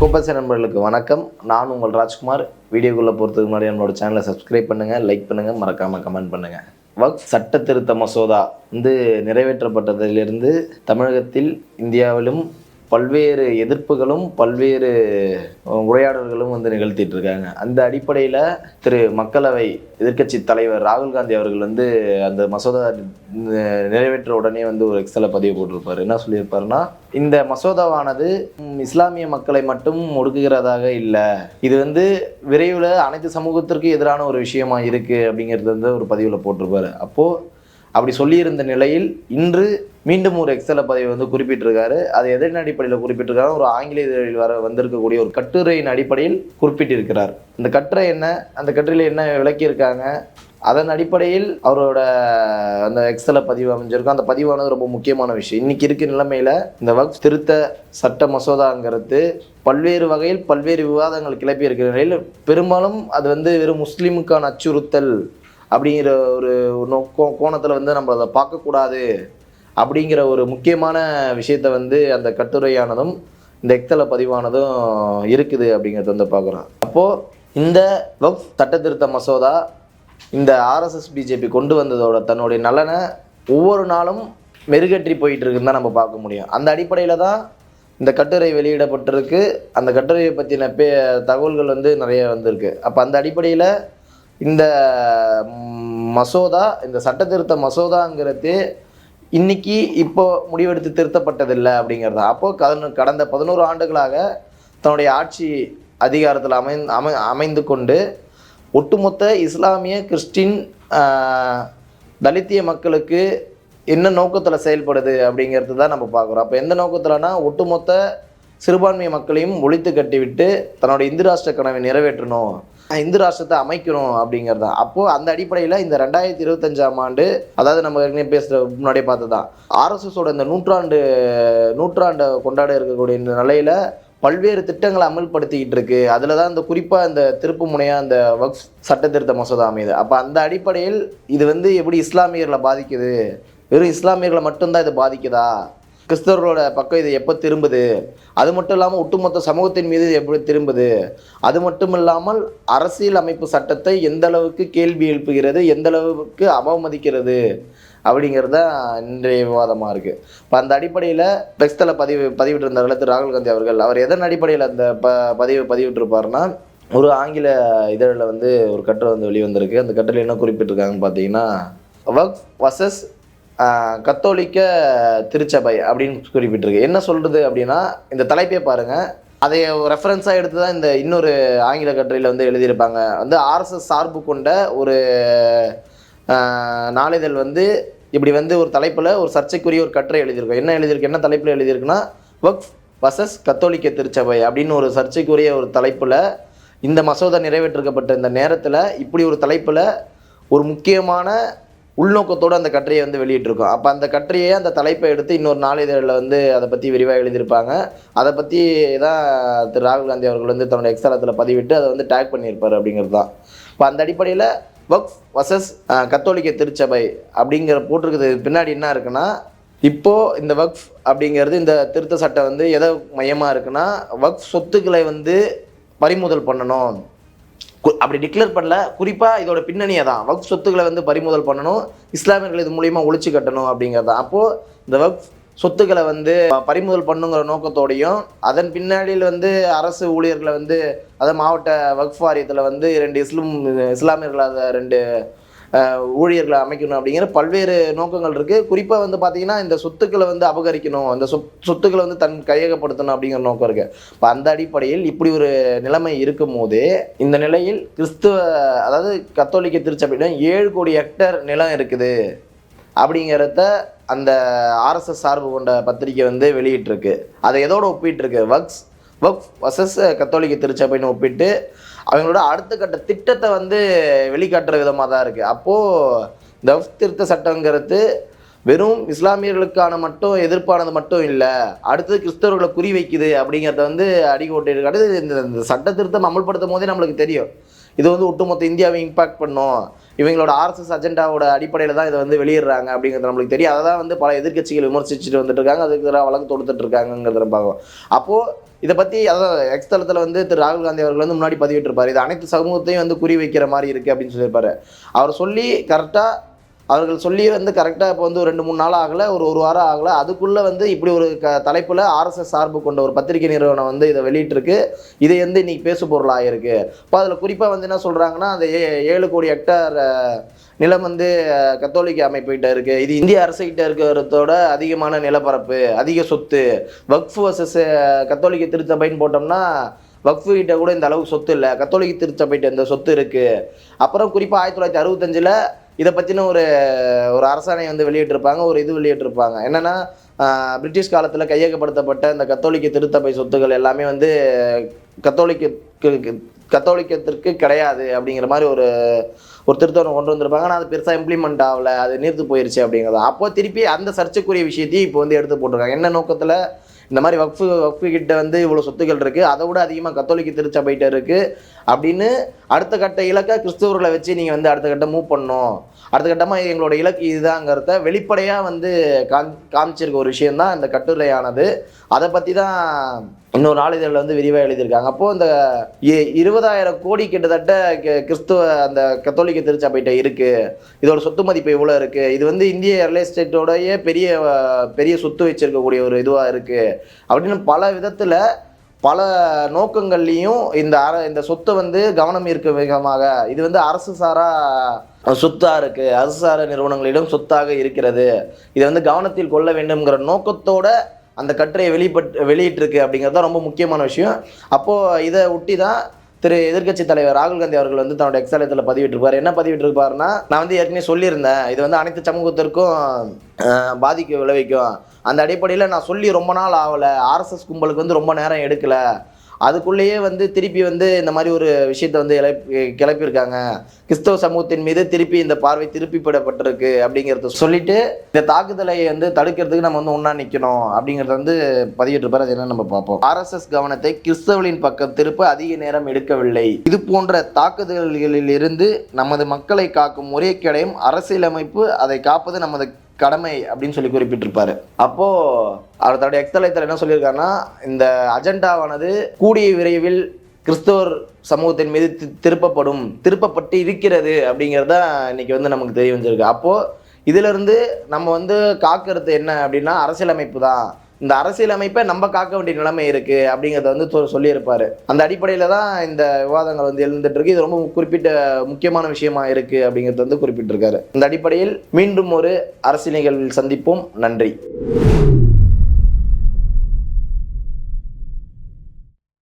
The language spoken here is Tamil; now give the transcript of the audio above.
கோப்பச நண்பர்களுக்கு வணக்கம். நான் உங்கள் ராஜ்குமார். வீடியோக்குள்ளே போகிறதுக்கு முன்னாடி நம்மளோட சேனலை சப்ஸ்கிரைப் பண்ணுங்கள் லைக் பண்ணுங்கள் மறக்காமல் கமெண்ட் பண்ணுங்கள் வக்ஃப் சட்ட திருத்த மசோதா வந்து நிறைவேற்றப்பட்டதிலிருந்து தமிழகத்தில் இந்தியாவிலும் பல்வேறு எதிர்ப்புகளும் பல்வேறு உரையாடல்களும் வந்து நிகழ்த்திட்டு இருக்காங்க. அந்த அடிப்படையில் திரு மக்களவை எதிர்க்கட்சி தலைவர் ராகுல் காந்தி அவர்கள் வந்து அந்த மசோதா நிறைவேற்ற உடனே வந்து ஒரு எக்ஸலை பதிவு போட்டிருப்பாரு. என்ன சொல்லியிருப்பாருன்னா இந்த மசோதாவானது இஸ்லாமிய மக்களை மட்டும் ஒடுக்குகிறதாக இல்லை. இது வந்து விரைவில் அனைத்து சமூகத்திற்கும் எதிரான ஒரு விஷயமா இருக்குது அப்படிங்கிறது வந்து ஒரு பதிவில் போட்டிருப்பாரு. அப்போது அப்படி சொல்லியிருந்த நிலையில் இன்று மீண்டும் ஒரு எக்ஸல பதிவை வந்து குறிப்பிட்டிருக்காரு. அது எதன் அடிப்படையில் குறிப்பிட்டிருக்காரு. ஒரு ஆங்கில இதழில் வர வந்திருக்கக்கூடிய ஒரு கட்டுரையின் அடிப்படையில் குறிப்பிட்டிருக்கிறார். இந்த கட்டுரை என்ன? அந்த கட்டுரையில் என்ன விளக்கியிருக்காங்க? அதன் அடிப்படையில் அவரோட அந்த எக்ஸல பதிவு அமைஞ்சிருக்கும். அந்த பதிவானது ரொம்ப முக்கியமான விஷயம். இன்னைக்கு இருக்க நிலைமையில இந்த வக்ஃப் திருத்த சட்ட மசோதாங்கிறது பல்வேறு வகையில் பல்வேறு விவாதங்கள் கிளப்பி இருக்கிற நிலையில் பெரும்பாலும் அது வந்து வெறும் முஸ்லீமுக்கான அச்சுறுத்தல் அப்படிங்கிற ஒரு நோக்கம் கோணத்தில் வந்து நம்ம அதை பார்க்கக்கூடாது. அப்படிங்கிற ஒரு முக்கியமான விஷயத்தை வந்து அந்த கட்டுரையானதும் இந்த எக்ஸல பதிவானதும் இருக்குது அப்படிங்கிறத வந்து பார்க்குறோம். அப்போது இந்த வக்ஃப் சட்டத்திருத்த மசோதா இந்த ஆர்எஸ்எஸ் பிஜேபி கொண்டு வந்ததோட தன்னுடைய நலனை ஒவ்வொரு நாளும் மெருகற்றி போயிட்டு இருக்குன்னு தான் நம்ம பார்க்க முடியும். அந்த அடிப்படையில் தான் இந்த கட்டுரை வெளியிடப்பட்டிருக்கு. அந்த கட்டுரையை பற்றின பே தகவல்கள் வந்து நிறைய வந்திருக்கு. அப்போ அந்த அடிப்படையில் இந்த மசோதா இந்த சட்டத்திருத்த மசோதாங்கிறது இன்னைக்கு இப்போ முடிவெடுத்து திருத்தப்பட்டதில்லை அப்படிங்கிறது? அப்போ கடந்த கடந்த பதினோரு ஆண்டுகளாக தன்னுடைய ஆட்சி அதிகாரத்தில் அமை அமை அமைந்து கொண்டு ஒட்டுமொத்த இஸ்லாமிய கிறிஸ்டின் தலித்திய மக்களுக்கு என்ன நோக்கத்தில் செயல்படுது அப்படிங்கிறது தான் நம்ம பார்க்குறோம். அப்போ எந்த நோக்கத்தில்னா ஒட்டுமொத்த சிறுபான்மை மக்களையும் ஒழித்து கட்டிவிட்டு தன்னோட இந்து ராஷ்டிர கனவை நிறைவேற்றணும். இந்து ராஷ்டிரத்தை அமைக்கணும் அப்படிங்கிறது தான் அப்போது அந்த அடிப்படையில் இந்த ரெண்டாயிரத்தி இருபத்தஞ்சாம் ஆண்டு அதாவது நம்ம ஏற்கனவே பேசுகிற முன்னாடியே பார்த்து தான் ஆர்எஸ்எஸோட இந்த நூற்றாண்டு நூற்றாண்டை கொண்டாட இருக்கக்கூடிய இந்த நிலையில் பல்வேறு திட்டங்களை அமல்படுத்திக்கிட்டு இருக்கு. அதில் தான் இந்த குறிப்பாக இந்த திருப்பு முனையாக அந்த வக்ஸ் சட்டத்திருத்த மசோதா அமையுது. அப்போ அந்த அடிப்படையில் இது வந்து எப்படி இஸ்லாமியர்களை பாதிக்குது? வெறும் இஸ்லாமியர்களை மட்டும்தான் இது பாதிக்குதா? கிறிஸ்தவர்களோட பக்கம் இது எப்போ திரும்புது? அது மட்டும் இல்லாமல் ஒட்டுமொத்த சமூகத்தின் மீது இது எப்படி திரும்புது? அது மட்டும் இல்லாமல் அரசியல் அமைப்பு சட்டத்தை எந்த அளவுக்கு கேள்வி எழுப்புகிறது? எந்த அளவுக்கு அவமதிக்கிறது? அப்படிங்கிறது தான் இன்றைய விவாதமாக இருக்குது இப்போ அந்த அடிப்படையில் டெக்ஸ்டில் பதிவு பதிவிட்டிருந்தார்கள் திரு ராகுல் காந்தி அவர்கள். அவர் எதன் அடிப்படையில் அந்த ப பதிவு பதிவிட்டிருப்பார்னா ஒரு ஆங்கில இதழில் வந்து ஒரு கட்டுரை வந்து வெளிவந்திருக்கு. அந்த கட்டுரை என்ன குறிப்பிட்டிருக்காங்கன்னு பார்த்தீங்கன்னா ஒர்க் வசஸ் கத்தோலிக்க திருச்சபை அப்படின்னு குறிப்பிட்டிருக்கு. என்ன சொல்கிறது அப்படின்னா இந்த தலைப்பே பாருங்கள் அதை ரெஃபரன்ஸாக எடுத்து தான் இந்த இன்னொரு ஆங்கில கட்டுரையில் வந்து எழுதியிருப்பாங்க. வந்து ஆர்எஸ்எஸ் சார்பு கொண்ட ஒரு நாளிதழ் வந்து இப்படி வந்து ஒரு தலைப்பில் ஒரு சர்ச்சைக்குரிய ஒரு கட்டுரை எழுதியிருக்கோம் என்ன எழுதியிருக்கு? என்ன தலைப்பில் எழுதியிருக்குன்னா வக்ஃப் வசஸ் கத்தோலிக்க திருச்சபை அப்படின்னு ஒரு சர்ச்சைக்குரிய ஒரு தலைப்பில் இந்த மசோதா நிறைவேற்றப்பட்ட இந்த நேரத்தில் இப்படி ஒரு தலைப்பில் ஒரு முக்கியமான உள்நோக்கத்தோடு அந்த கட்டுரையை வந்து வெளியிட்டிருக்கோம். அப்போ அந்த கட்டுரையை அந்த தலைப்பை எடுத்து இன்னொரு நாளிதழில் வந்து அதை பற்றி விரிவாக எழுதியிருப்பாங்க. அதை பற்றி தான் திரு ராகுல் காந்தி அவர்கள் வந்து தன்னோட எக்ஸலத்தில் பதிவிட்டு அதை வந்து டேக் பண்ணியிருப்பார் அப்படிங்கிறது தான். இப்போ அந்த அடிப்படையில் வக்ஃப் வசஸ் கத்தோலிக்க திருச்சபை அப்படிங்கிற போட்டிருக்கிறது பின்னாடி என்ன இருக்குன்னா இப்போது இந்த வக்ஃப் அப்படிங்கிறது இந்த திருத்த சட்டம் வந்து எதை மையமாக இருக்குன்னா வக்ஃப் சொத்துக்களை வந்து பறிமுதல் பண்ணணும். அப்படி டிக்ளேர் பண்ணல. குறிப்பாக இதோட பின்னணியை தான் வக்ஃப் சொத்துக்களை வந்து பறிமுதல் பண்ணணும். இஸ்லாமியர்கள் இது மூலியமா ஒழிச்சு கட்டணும் அப்படிங்கிறது தான். அப்போது இந்த வக்ஃப் சொத்துக்களை வந்து பறிமுதல் பண்ணுங்கிற நோக்கத்தோடையும் அதன் பின்னாடியில் வந்து அரசு ஊழியர்களை வந்து அதாவது மாவட்ட வக்ஃப் வாரியத்தில் வந்து ரெண்டு இஸ்லும் இஸ்லாமியர்கள் அதை ரெண்டு ஊழியர்களை அமைக்கணும் அப்படிங்கிற பல்வேறு நோக்கங்கள் இருக்குது குறிப்பாக வந்து பார்த்தீங்கன்னா இந்த சொத்துக்களை வந்து அபகரிக்கணும் அந்த சொத் சொத்துக்களை வந்து தன் கையகப்படுத்தணும் அப்படிங்கிற நோக்கம் இருக்குது இப்போ அந்த அடிப்படையில் இப்படி ஒரு நிலைமை இருக்கும் போது இந்த நிலையில் கிறிஸ்துவ அதாவது கத்தோலிக்க திருச்சபையிடம் ஏழு கோடி ஹெக்டர் நிலம் இருக்குது அப்படிங்கிறத அந்த ஆர்எஸ்எஸ் சார்பு கொண்ட பத்திரிக்கை வந்து வெளியிட்டிருக்கு. அதை எதோட ஒப்பிட்டுருக்கு? வக்ஸ் வக்ஃப் வசஸ் கத்தோலிக்க திருச்சபைன்னு ஒப்பிட்டு அவங்களோட அடுத்த கட்ட திட்டத்தை வந்து வெளிக்காட்டுற விதமாக தான் இருக்குது அப்போது இந்த திருத்த சட்டங்கிறது வெறும் இஸ்லாமியர்களுக்கான மட்டும் எதிர்ப்பானது மட்டும் இல்லை. அடுத்தது கிறிஸ்தவர்களை குறி வைக்குது அப்படிங்கிறத வந்து அடிக்கோட்டு அடுத்து இந்த இந்த சட்ட திருத்தம் அமல்படுத்தும் போதே நம்மளுக்கு தெரியும். இது வந்து ஒட்டுமொத்த இந்தியாவை இம்பாக்ட் பண்ணும். இவங்களோட ஆர்எஸ்எஸ் அஜெண்டாவோட அடிப்படையில் தான் இதை வந்து வெளியிடுறாங்க அப்படிங்கிறது நம்மளுக்கு தெரியும். அதை தான் வந்து பல எதிர்க்கட்சிகள் விமர்சிச்சுட்டு வந்துட்டு இருக்காங்க. அதுக்கு எதிராக வழக்கு தொடுத்துட்டு இருக்காங்கிறத பார்க்கலாம் அப்போது இதை பற்றி அதாவது எக்ஸ் தளத்தில் வந்து திரு ராகுல் காந்தி அவர்கள் வந்து முன்னாடி பதிவிட்டிருப்பார். இது அனைத்து சமூகத்தையும் வந்து குறி வைக்கிற மாதிரி இருக்குது அப்படின்னு சொல்லியிருப்பாரு. அவர் சொல்லி கரெக்டாக அவர்கள் சொல்லி வந்து கரெக்டாக இப்போ வந்து ஒரு ரெண்டு மூணு நாள் ஆகலை ஒரு ஒரு வாரம் ஆகலை. அதுக்குள்ளே வந்து இப்படி ஒரு க தலைப்பில் ஆர்எஸ்எஸ் சார்பு கொண்ட ஒரு பத்திரிகை நிறுவனம் வந்து இதை வெளியிட்டிருக்கு. இதை வந்து இன்னைக்கு பேசு பொருளாக இருக்கு. இப்போ அதில் குறிப்பாக வந்து என்ன சொல்கிறாங்கன்னா அந்த ஏ ஏழு கோடி ஹெக்டார் நிலம் வந்து கத்தோலிக்க அமைப்புகிட்ட இருக்குது இது இந்திய அரசுகிட்ட இருக்கிறதோட அதிகமான நிலப்பரப்பு அதிக சொத்து. வக்ஃப் வர்சஸ் கத்தோலிக்க திருச்சபைன்னு போட்டோம்னா வக்ஃபு கிட்ட கூட இந்த அளவுக்கு சொத்து இல்லை. கத்தோலிக்க திருச்சபைகிட்ட இந்த சொத்து இருக்குது அப்புறம் குறிப்பாக ஆயிரத்தி தொள்ளாயிரத்தி அறுபத்தஞ்சில் இதை பற்றின ஒரு ஒரு அரசாணை வந்து வெளியிட்டிருப்பாங்க ஒரு இது வெளியிட்டிருப்பாங்க. என்னன்னா பிரிட்டிஷ் காலத்தில் கையகப்படுத்தப்பட்ட இந்த கத்தோலிக்க திருத்தபை சொத்துக்கள் எல்லாமே வந்து கத்தோலிக்க கத்தோலிக்கத்திற்கு கிடையாது அப்படிங்கிற மாதிரி ஒரு ஒரு திருத்தம் கொண்டு வந்திருப்பாங்க. ஆனால் அது பெருசாக இம்ப்ளிமெண்ட் ஆகல அது நீர்த்து போயிருச்சு அப்படிங்கிறது. அப்போ திருப்பி அந்த சர்ச்சைக்குரிய விஷயத்தையும் இப்போ வந்து எடுத்து போட்டிருக்காங்க. என்ன நோக்கத்தில் இந்த மாதிரி வக்ஃபு வக்ஃபு கிட்ட வந்து இவ்வளோ சொத்துக்கள் இருக்குது அதை விட அதிகமாக கத்தோலிக்க திருச்சபைகிட்ட இருக்குது அப்படின்னு அடுத்த கட்ட இலக்கை கிறிஸ்தவர்களை வச்சு நீங்கள் வந்து அடுத்த கட்டம் மூவ் பண்ணணும். அடுத்த கட்டமாக எங்களோட இலக்கு இதுதாங்கிறத வெளிப்படையாக வந்து காம் காமிச்சிருக்க ஒரு விஷயம்தான் இந்த கட்டுரையானது. அதை பற்றி தான் இன்னொரு நாளிதழில் வந்து விரிவாக எழுதியிருக்காங்க. அப்போது இந்த இ- இருபதாயிரம் கோடி கிட்டத்தட்ட கிறிஸ்துவ அந்த கத்தோலிக்க திருச்சபைகிட்ட இருக்குது இதோட சொத்து மதிப்பு இவ்வளோ இருக்குது இது வந்து இந்திய ரியல் எஸ்டேட்டோடைய பெரிய பெரிய சொத்து வச்சிருக்கக்கூடிய ஒரு இதுவாக இருக்குது அப்படின்னு பல விதத்தில் பல நோக்கங்கள்லையும் இந்த அர இந்த சொத்தை வந்து கவனம் இருக்க விதமாக இது வந்து அரசு சாரா சொத்தாக இருக்குது அரசு சாரா நிறுவனங்களிடம் சொத்தாக இருக்கிறது. இதை வந்து கவனத்தில் கொள்ள வேண்டும்ங்கிற நோக்கத்தோட அந்த கட்டுரையை வெளிப்பட்டு வெளியிட்டிருக்கு அப்படிங்கிறது தான் ரொம்ப முக்கியமான விஷயம். அப்போது இதை ஒட்டி தான் திரு எதிர்க்கட்சி தலைவர் ராகுல் காந்தி அவர்கள் வந்து தன்னோட எக்ஸாலயத்தில் பதிவிட்டிருப்பார். என்ன பதிவிட்டிருப்பாருன்னா நான் வந்து ஏற்கனவே சொல்லியிருந்தேன் இது வந்து அனைத்து சமூகத்திற்கும் பாதிக்க விளைவிக்கும். அந்த அடிப்படையில் நான் சொல்லி ரொம்ப நாள் ஆகலை. ஆர்எஸ்எஸ் கும்பலுக்கு வந்து ரொம்ப நேரம் எடுக்கலை. அதுக்குள்ளேயே வந்து திருப்பி வந்து இந்த மாதிரி ஒரு விஷயத்தை வந்து இழப்பி கிளப்பியிருக்காங்க. கிறிஸ்தவ சமூகத்தின் மீது திருப்பி இந்த பார்வை திருப்பிப்படப்பட்டிருக்கு அப்படிங்கிறத சொல்லிட்டு இந்த தாக்குதலை வந்து தடுக்கிறதுக்கு நம்ம வந்து ஒன்றா நிற்கணும் அப்படிங்கிறத வந்து பதிவிட்டிருப்பார். அது என்ன நம்ம பார்ப்போம். ஆர்எஸ்எஸ் கவனத்தை கிறிஸ்தவர்களின் பக்கம் திருப்ப அதிக நேரம் எடுக்கவில்லை. இது போன்ற தாக்குதல்களில் இருந்து நமது மக்களை காக்கும் ஒரே கிடையும் அரசியலமைப்பு. அதை காப்பது நமது கடமை அப்படின்னு சொல்லி குறிப்பிட்டிருப்பாரு. அப்போ அவர் தன்னுடைய எக்ஸலைத்தில் என்ன சொல்லியிருக்காருன்னா இந்த அஜெண்டாவானது கூடிய விரைவில் கிறிஸ்தவர் சமூகத்தின் மீது திருப்பப்படும் திருப்பப்பட்டு இருக்கிறது அப்படிங்கிறத இன்னைக்கு வந்து நமக்கு தெரிய வந்திருக்கு. அப்போ இதுல இருந்து நம்ம வந்து காக்கிறது என்ன அப்படின்னா அரசியலமைப்பு தான். இந்த அரசியலமைப்பை நம்ம காக்க வேண்டிய நிலைமை இருக்குது அப்படிங்கிறத வந்து சொல்லியிருப்பார். அந்த அடிப்படையில் தான் இந்த விவாதங்கள் வந்து எழுந்துட்டு இருக்கு. இது ரொம்ப குறிப்பிட்ட முக்கியமான விஷயமா இருக்குது அப்படிங்கிறது வந்து குறிப்பிட்டிருக்காரு. இந்த அடிப்படையில் மீண்டும் ஒரு அரசியல் நிகழ்வில் சந்திப்போம். நன்றி.